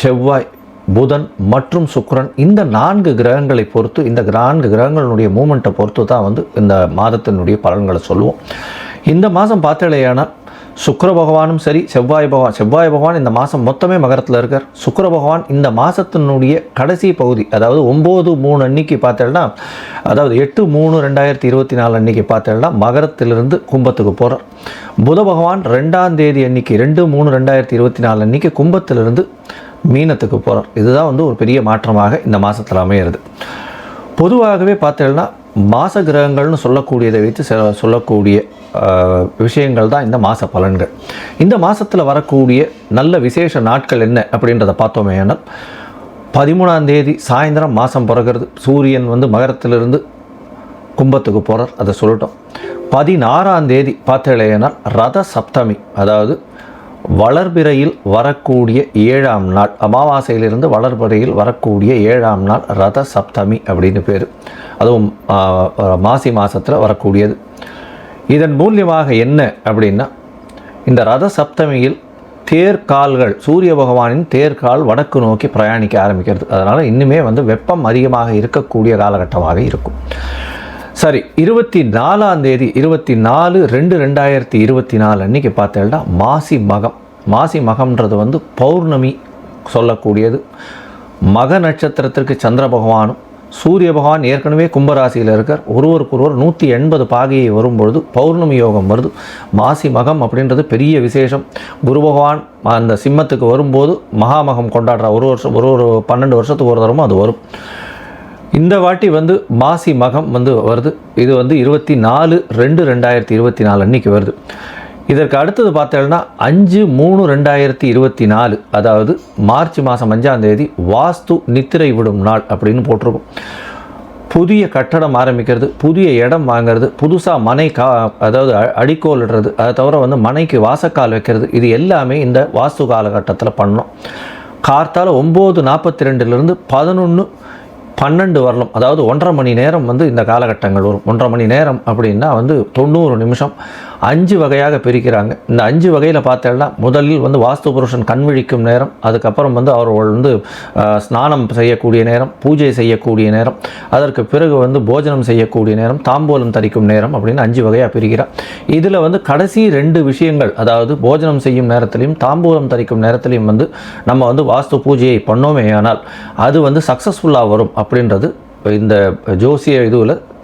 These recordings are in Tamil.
செவ்வாய் புதன் மற்றும் சுக்கரன் இந்த நான்கு கிரகங்களை பொறுத்து இந்த நான்கு கிரகங்களுடைய மூமெண்ட்டை பொறுத்து தான் வந்து இந்த மாதத்தினுடைய பலன்களை சொல்லுவோம். இந்த மாதம் பார்த்தலையானால் சுக்கர பகவானும் சரி செவ்வாய் பகவான் செவ்வாய் பகவான் இந்த மாதம் மொத்தமே மகரத்தில் இருக்கார். சுக்கர பகவான் இந்த மாதத்தினுடைய கடைசி பகுதி அதாவது ஒம்பது மூணு அன்னைக்கு பார்த்தேன்னா அதாவது எட்டு மூணு ரெண்டாயிரத்தி இருபத்தி நாலு அன்னைக்கு பார்த்தேன்னா மகரத்திலிருந்து கும்பத்துக்கு போகிறார் புத பகவான் ரெண்டாம் தேதி அன்னைக்கு ரெண்டு மூணு ரெண்டாயிரத்தி இருபத்தி நாலு அன்னைக்கு கும்பத்திலிருந்து மீனத்துக்கு போகிறார் இதுதான் வந்து ஒரு பெரிய மாற்றமாக இந்த மாதத்தில் அமையிறது. பொதுவாகவே பார்த்தீங்கன்னா மாச கிரகங்கள்னு சொல்லக்கூடியதை வைத்து சொல்லக்கூடிய விஷயங்கள் தான் இந்த மாத பலன்கள். இந்த மாதத்தில் வரக்கூடிய நல்ல விசேஷ நாட்கள் என்ன அப்படின்றத பார்த்தோமே ஆனால் பதிமூணாம் தேதி சாயந்தரம் மாதம் பிறகுறது சூரியன் வந்து மகரத்திலிருந்து கும்பத்துக்கு போகிறார் அதை சொல்லட்டும். பதினாறாம் தேதி பார்த்தேன்னா ரத சப்தமி அதாவது வளர்பிறையில் வரக்கூடிய ஏழாம் நாள் அமாவாசையிலிருந்து வளர்பிறையில் வரக்கூடிய ஏழாம் நாள் ரத சப்தமி அப்படின்னு பேர். அதுவும் மாசி மாதத்தில் வரக்கூடியது. இதன் மூலியமாக என்ன அப்படின்னா இந்த ரத சப்தமியில் தேர்கால்கள் சூரிய பகவானின் தேர்கால் வடக்கு நோக்கி பிரயாணிக்க ஆரம்பிக்கிறது. அதனால் இன்னுமே வந்து வெப்பம் அதிகமாக இருக்கக்கூடிய காலகட்டமாக இருக்கும். சரி இருபத்தி நாலாம் தேதி இருபத்தி நாலு ரெண்டு ரெண்டாயிரத்தி இருபத்தி நாலு அன்றைக்கி பார்த்தேன்னா மாசி மகம். மாசி மகம்ன்றது வந்து பௌர்ணமி சொல்லக்கூடியது. மக நட்சத்திரத்திற்கு சந்திர பகவானும் சூரிய பகவான் ஏற்கனவே கும்பராசியில் இருக்கார். ஒருவருக்கொருவர் நூற்றி எண்பது பாகையை வரும்பொழுது பௌர்ணமி யோகம் வருது. மாசி மகம் அப்படின்றது பெரிய விசேஷம். குரு பகவான் அந்த சிம்மத்துக்கு வரும்போது மகாமகம் கொண்டாடுற ஒரு வருஷம் ஒரு ஒரு பன்னெண்டு வருஷத்துக்கு ஒரு தரமும் அது வரும். இந்த வாட்டி வந்து மாசி மகம் வந்து வருது. இது வந்து இருபத்தி நாலு ரெண்டு ரெண்டாயிரத்தி இருபத்தி நாலு அன்னைக்கு வருது. இதற்கு அடுத்தது பார்த்தோம்னா அஞ்சு மூணு ரெண்டாயிரத்தி இருபத்தி நாலு அதாவது மார்ச் மாதம் அஞ்சாம் தேதி வாஸ்து நித்திரை விடும் நாள் அப்படின்னு போட்டிருக்கும். புதிய கட்டடம் ஆரம்பிக்கிறது புதிய இடம் வாங்குறது புதுசாக மனை கா அதாவது அ- அடிக்கோல் இடுறது அதை தவிர வந்து மனைக்கு வாசக்கால் வைக்கிறது இது எல்லாமே இந்த வாஸ்து காலகட்டத்தில் பண்ணோம் கார்த்தால் ஒம்பது நாற்பத்தி ரெண்டுலேருந்து பதினொன்று பன்னெண்டு வரலாம் அதாவது ஒன்றரை மணி நேரம் வந்து இந்த காலகட்டங்கள் வரும். ஒன்றரை மணி நேரம் அப்படின்னா வந்து தொண்ணூறு நிமிஷம். அஞ்சு வகையாக பிரிக்கிறாங்க. இந்த அஞ்சு வகையில் பார்த்தேன்னா முதலில் வந்து வாஸ்து புருஷன் கண் விழிக்கும் நேரம் அதுக்கப்புறம் வந்து அவர்கள் வந்து ஸ்நானம் செய்யக்கூடிய நேரம் பூஜை செய்யக்கூடிய நேரம் அதற்கு பிறகு வந்து போஜனம் செய்யக்கூடிய நேரம் தாம்பூலம் தரிக்கும் நேரம் அப்படின்னு அஞ்சு வகையாக பிரிக்கிறார். இதில் வந்து கடைசி ரெண்டு விஷயங்கள் அதாவது போஜனம் செய்யும் நேரத்திலையும் தாம்பூலம் தரிக்கும் நேரத்திலையும் வந்து நம்ம வந்து வாஸ்து பூஜையை பண்ணோமே ஆனால் அது வந்து சக்ஸஸ்ஃபுல்லாக வரும் அப்படின்றது இந்த ஜோசிய இதுவில்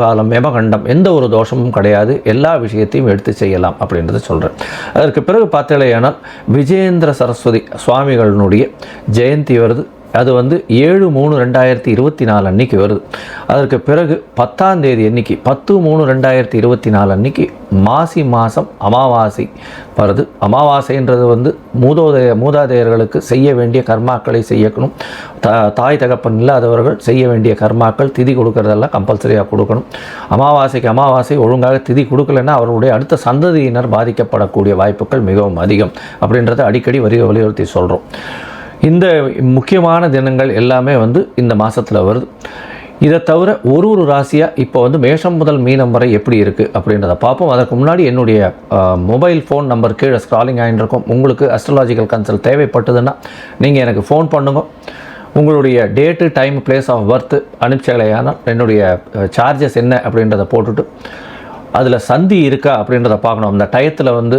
காலம் யமகண்டம் எந்த ஒரு தோஷமும் கிடையாது. எல்லா விஷயத்தையும் எடுத்து செய்யலாம் அப்படின்றத சொல்கிறேன் அதற்கு பிறகு பார்த்தீங்களேயானால் விஜயேந்திர சரஸ்வதி சுவாமிகளினுடைய ஜெயந்தி வருது. அது வந்து ஏழு மூணு ரெண்டாயிரத்தி இருபத்தி நாலு அன்னைக்கு வருது. அதற்கு பிறகு பத்தாம் தேதி அன்னைக்கு பத்து மூணு ரெண்டாயிரத்தி இருபத்தி நாலு அன்னைக்கு மாசி மாதம் அமாவாசை வருது. அமாவாசைன்றது வந்து மூதோதய மூதாதையர்களுக்கு செய்ய வேண்டிய கர்மாக்களை செய்யணும் த தாய் தகப்பன் இல்லாதவர்கள் செய்ய வேண்டிய கர்மாக்கள் திதி கொடுக்கறதெல்லாம் கம்பல்சரியாக கொடுக்கணும். அமாவாசைக்கு அமாவாசை ஒழுங்காக திதி கொடுக்கலன்னா அவர்களுடைய அடுத்த சந்ததியினர் பாதிக்கப்படக்கூடிய வாய்ப்புகள் மிகவும் அதிகம் அப்படின்றத அடிக்கடி வரி வலியுறுத்தி சொல்கிறோம் இந்த முக்கியமான தினங்கள் எல்லாமே வந்து இந்த மாதத்தில் வருது. இதை தவிர ஒரு ஒரு ராசியாக இப்போ வந்து மேஷம் முதல் மீனம் வரை எப்படி இருக்குது அப்படின்றத பார்ப்போம். அதற்கு முன்னாடி என்னுடைய மொபைல் ஃபோன் நம்பர் கீழே ஸ்க்ராலிங் ஆகிட்டுருக்கும் உங்களுக்கு அஸ்ட்ராலாஜிக்கல் கன்சல்ட் தேவைப்பட்டதுன்னா நீங்கள் எனக்கு ஃபோன் பண்ணுங்க. உங்களுடைய date time place of birth அனுப்பிச்சலையானால் என்னுடைய சார்ஜஸ் என்ன அப்படின்றத போட்டுட்டு அதில் சந்தி இருக்கா அப்படின்றத பார்க்கணும். அந்த டயத்தில் வந்து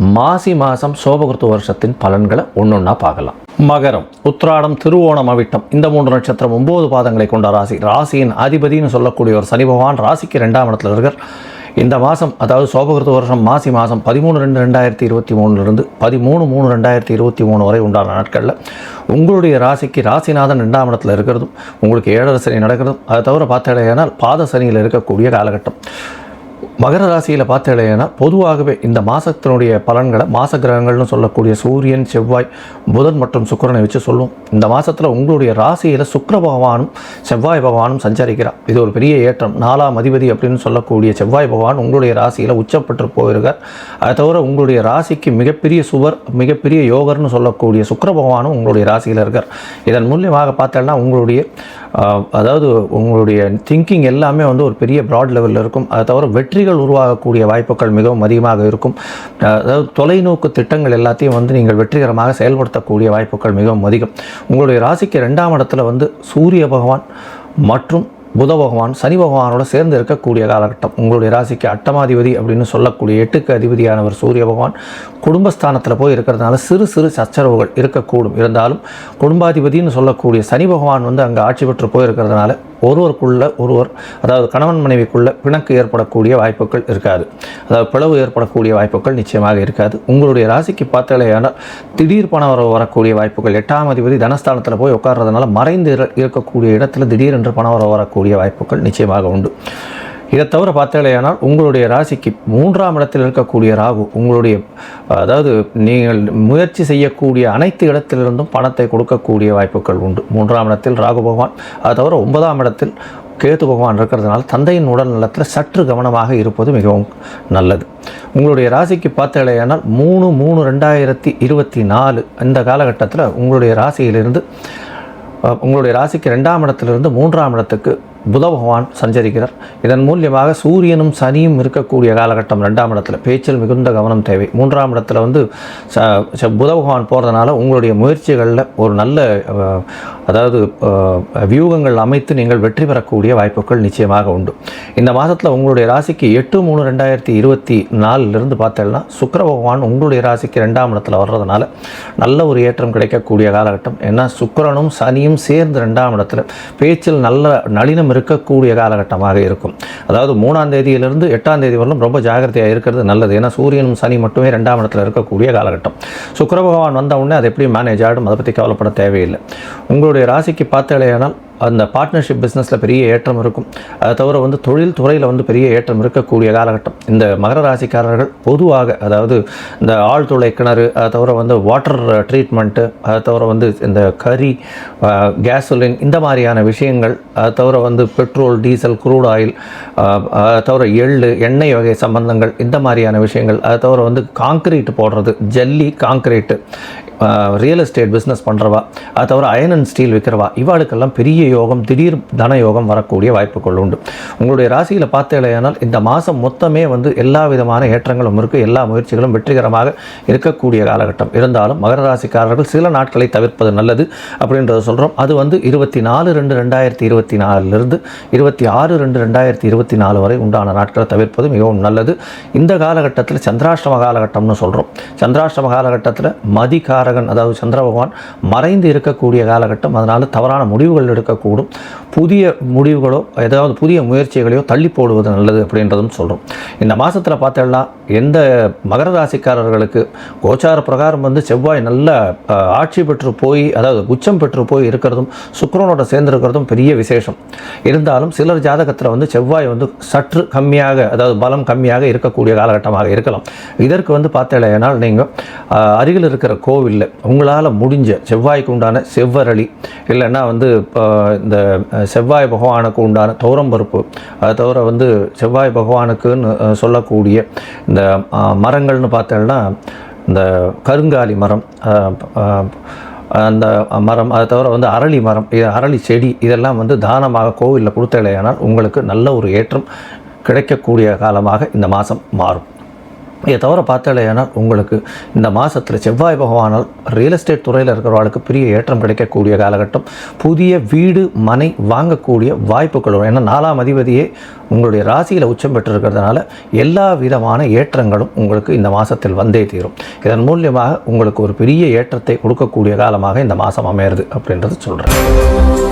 மாசி மாதம் சோபகிருத்து வருஷத்தின் பலன்களை ஒன்றொன்னா பார்க்கலாம். மகரம் உத்ராடம் திருவோணம் அவிட்டம். இந்த மூன்று நட்சத்திரம் ஒன்பது பாதங்களை கொண்ட ராசி. ராசியின் அதிபதினு சொல்லக்கூடிய ஒரு சனி பகவான் ராசிக்கு ரெண்டாம் இடத்துல இருக்கார். இந்த மாதம் அதாவது சோபகிருத்து வருஷம் மாசி மாதம் பதிமூணு ரெண்டு ரெண்டாயிரத்தி இருபத்தி மூணுலேருந்து பதிமூணு மூணு ரெண்டாயிரத்தி இருபத்தி மூணு வரை உண்டான நாட்களில் உங்களுடைய ராசிக்கு ராசிநாதன் ரெண்டாம் இடத்துல இருக்கிறதும் உங்களுக்கு ஏழரை சனி நடக்கிறதும் அதை தவிர பார்த்தடையானால் பாத சனியில் இருக்கக்கூடிய காலகட்டம். மகர ராசியில் பார்த்தீங்கன்னா பொதுவாகவே இந்த மாதத்தினுடைய பலன்களை மாச கிரகங்கள்னு சொல்லக்கூடிய சூரியன் செவ்வாய் புதன் மற்றும் சுக்கரனை வச்சு சொல்லுவோம். இந்த மாதத்தில் உங்களுடைய ராசியில் சுக்கர பகவானும் செவ்வாய் பகவானும் சஞ்சரிக்கிறார். இது ஒரு பெரிய ஏற்றம். நாலாம் அதிபதி அப்படின்னு சொல்லக்கூடிய செவ்வாய் பகவான் உங்களுடைய ராசியில் உச்சப்பட்டு போயிருக்கார். அதை தவிர உங்களுடைய ராசிக்கு மிகப்பெரிய சுவர் மிகப்பெரிய யோகர்னு சொல்லக்கூடிய சுக்கர பகவானும் உங்களுடைய ராசியில் இருக்கார். இதன் மூலியமாக பார்த்தேன்னா உங்களுடைய அதாவது உங்களுடைய திங்கிங் எல்லாமே வந்து ஒரு பெரிய ப்ராட் லெவலில் இருக்கும். அதை தவிர வெற்றிகள் உருவாகக்கூடிய வாய்ப்புகள் மிகவும் அதிகமாக இருக்கும். அதாவது தொலைநோக்கு திட்டங்கள் எல்லாத்தையும் வந்து நீங்கள் வெற்றிகரமாக செயல்படுத்தக்கூடிய வாய்ப்புகள் மிகவும் அதிகம். உங்களுடைய ராசிக்கு ரெண்டாம் இடத்துல வந்து சூரிய பகவான் மற்றும் புத பகவான் சனி பகவானோட சேர்ந்து இருக்கக்கூடிய காலகட்டம். உங்களுடைய ராசிக்கு அட்டமாதிபதி அப்படின்னு சொல்லக்கூடிய எட்டுக்கு அதிபதியானவர் சூரிய பகவான். குடும்பஸ்தானத்தில் போய் இருக்கிறதுனால சிறு சிறு சச்சரவுகள் இருக்கக்கூடும். இருந்தாலும் குடும்பாதிபதினு சொல்லக்கூடிய சனி பகவான் வந்து அங்கே ஆட்சி பெற்று போயிருக்கிறதுனால ஒருவருக்குள்ள ஒருவர் அதாவது கணவன் மனைவிக்குள்ள பிணக்கு ஏற்படக்கூடிய வாய்ப்புகள் இருக்காது. அதாவது பிளவு ஏற்படக்கூடிய வாய்ப்புகள் நிச்சயமாக இருக்காது. உங்களுடைய ராசிக்கு பார்த்தாலேயானால் திடீர் பணம் வர வரக்கூடிய வாய்ப்புகள் எட்டாம் அதிபதி தனஸ்தானத்தில் போய் உட்கார்றதுனால மறைந்து இருக்கக்கூடிய இடத்துல திடீரென்று பணம் வர வரக்கூடிய வாய்ப்புகள் நிச்சயமாக உண்டு. இதை தவிர பார்த்தாலேயானால் உங்களுடைய ராசிக்கு மூன்றாம் இடத்தில் இருக்கக்கூடிய ராகு உங்களுடைய அதாவது நீங்கள் முயற்சி செய்யக்கூடிய அனைத்து இடத்திலிருந்தும் பணத்தை கொடுக்கக்கூடிய வாய்ப்புகள் உண்டு. மூன்றாம் இடத்தில் ராகு பகவான் அது தவிர ஒன்பதாம் இடத்தில் கேது பகவான் இருக்கிறதுனால தந்தையின் உடல் நலத்தில் சற்று கவனமாக இருப்பது மிகவும் நல்லது. உங்களுடைய ராசிக்கு பார்த்தாலேயானால் மூணு மூணு ரெண்டாயிரத்தி இருபத்தி நாலு இந்த காலகட்டத்தில் உங்களுடைய ராசியிலிருந்து உங்களுடைய ராசிக்கு ரெண்டாம் இடத்திலிருந்து மூன்றாம் இடத்துக்கு புத பகவான் சஞ்சரிக்கிறார். இதன் மூலியமாக சூரியனும் சனியும் இருக்கக்கூடிய காலகட்டம் ரெண்டாம் இடத்துல. பேச்சில் மிகுந்த கவனம் தேவை. மூன்றாம் இடத்துல வந்து ச ச- புத பகவான் போகிறதுனால உங்களுடைய முயற்சிகளில் ஒரு நல்ல அதாவது வியூகங்கள் அமைத்து நீங்கள் வெற்றி பெறக்கூடிய வாய்ப்புகள் நிச்சயமாக உண்டு. இந்த மாதத்தில் உங்களுடைய ராசிக்கு எட்டு மூணு ரெண்டாயிரத்தி இருபத்தி நாலுலேருந்து பார்த்தேன்னா சுக்கர பகவான் உங்களுடைய ராசிக்கு ரெண்டாம் இடத்துல வர்றதுனால நல்ல ஒரு ஏற்றம் கிடைக்கக்கூடிய காலகட்டம். ஏன்னா சுக்கரனும் சனியும் சேர்ந்து ரெண்டாம் இடத்துல. பேச்சில் நல்ல நளினம் இருக்கக்கூடிய காலகட்டமாக இருக்கும். அதாவது மூணாம் தேதியிலிருந்து எட்டாம் தேதி வரலும் ரொம்ப ஜாகிரதையாக இருக்கிறது நல்லது. ஏன்னா சூரியனும் சனி மட்டுமே ரெண்டாம் இடத்துல இருக்கக்கூடிய காலகட்டம். சுக்கர பகவான் வந்த உடனே அது எப்படி மேனேஜ் ஆகிடும் அதை பற்றி கவலைப்பட தேவையில்லை. உங்களுடைய ராசிக்கு பார்த்தாலேயானால் அந்த பார்ட்னர்ஷிப் பிஸ்னஸில் பெரிய ஏற்றம் இருக்கும். அதை தவிர வந்து தொழில் துறையில் வந்து பெரிய ஏற்றம் இருக்கக்கூடிய காலகட்டம். இந்த மகர ராசிக்காரர்கள் பொதுவாக அதாவது இந்த ஆழ்துளை கிணறு அதை தவிர வந்து வாட்டர் ட்ரீட்மெண்ட்டு அதை தவிர வந்து இந்த கறி கேசோலின் இந்த மாதிரியான விஷயங்கள் அதை தவிர வந்து பெட்ரோல் டீசல் க்ரூட் ஆயில் அதை தவிர எள்ளு எண்ணெய் வகை சம்பந்தங்கள் இந்த மாதிரியான விஷயங்கள் அதை தவிர வந்து காங்கிரீட் போடுறது ஜல்லி காங்கிரீட்டு ரியல் எஸ்டேட் பிஸ்னஸ் பண்ணுறவா அது தவிர அயன் அண்ட் ஸ்டீல் விற்கிறவா இவாளுக்கெல்லாம் பெரிய யோகம் திடீர் தன யோகம் வரக்கூடிய வாய்ப்புகள் உண்டு. உங்களுடைய ராசியில் பார்த்தேலையானால் இந்த மாதம் மொத்தமே வந்து எல்லா விதமான ஏற்றங்களும் இருக்குது எல்லா முயற்சிகளும் வெற்றிகரமாக இருக்கக்கூடிய காலகட்டம். இருந்தாலும் மகர ராசிக்காரர்கள் சில நாட்களை தவிர்ப்பது நல்லது அப்படின்றத சொல்கிறோம் அது வந்து இருபத்தி நாலு ரெண்டு ரெண்டாயிரத்தி இருபத்தி நாலுலேருந்து இருபத்தி ஆறு ரெண்டு ரெண்டாயிரத்தி இருபத்தி நாலு வரை உண்டான நாட்களை தவிர்ப்பது மிகவும் நல்லது. இந்த காலகட்டத்தில் சந்திராஷ்டம காலகட்டம்னு சொல்கிறோம் சந்திராஷ்டம காலகட்டத்தில் மதிகாரகன் அதாவது சந்திர பகவான் மறைந்து இருக்கக்கூடிய காலகட்டம். அதனால் தவறான முடிவுகள் எடுக்கக்கூடும். புதிய முடிவுகளோ ஏதாவது புதிய முயற்சிகளையோ தள்ளி போடுவது நல்லது அப்படின்றதும் சொல்கிறோம் இந்த மாதத்தில் பார்த்தோம்னா எந்த மகர ராசிக்காரர்களுக்கு கோச்சார பிரகாரம் வந்து செவ்வாய் நல்ல ஆட்சி பெற்று போய் அதாவது உச்சம் பெற்று போய் இருக்கிறதும் சுக்கிரனோட சேர்ந்திருக்கிறதும் பெரிய விசேஷம். இருந்தாலும் சிலர் ஜாதகத்தில் வந்து செவ்வாய் வந்து சற்று கம்மியாக அதாவது பலம் கம்மியாக இருக்கக்கூடிய காலகட்டமாக இருக்கலாம். இதற்கு வந்து பார்த்தேனால் நீங்கள் அருகில் இருக்கிற கோவில் இல்லை. உங்களால் முடிஞ்ச செவ்வாய்க்கு உண்டான செவ்வரளி இல்லைன்னா வந்து இப்போ இந்த செவ்வாய் பகவானுக்கு உண்டான தோரம்பருப்பு அதை தவிர வந்து செவ்வாய் பகவானுக்குன்னு சொல்லக்கூடிய இந்த மரங்கள்னு பார்த்தோம்னா இந்த கருங்காலி மரம் அந்த மரம் அதை தவிர வந்து அரளி மரம் இது அரளி செடி இதெல்லாம் வந்து தானமாக கோவிலில் கொடுத்தலையானால் உங்களுக்கு நல்ல ஒரு ஏற்றம் கிடைக்கக்கூடிய காலமாக இந்த மாதம் மாறும். இதை தவிர பார்த்தாலேயானால் உங்களுக்கு இந்த மாதத்தில் செவ்வாய் பகவானால் ரியல் எஸ்டேட் துறையில் இருக்கிறவர்களுக்கு பெரிய ஏற்றம் கிடைக்கக்கூடிய காலகட்டம். புதிய வீடு மனை வாங்கக்கூடிய வாய்ப்புகள் வரும். ஏன்னா நாலாம் அதிபதியே உங்களுடைய ராசியில் உச்சம் பெற்றிருக்கிறதுனால எல்லா விதமான ஏற்றங்களும் உங்களுக்கு இந்த மாதத்தில் வந்தே தீரும். இதன் மூலியமாக உங்களுக்கு ஒரு பெரிய ஏற்றத்தை கொடுக்கக்கூடிய காலமாக இந்த மாதம் அமையிறது அப்படின்றது சொல்கிறேன்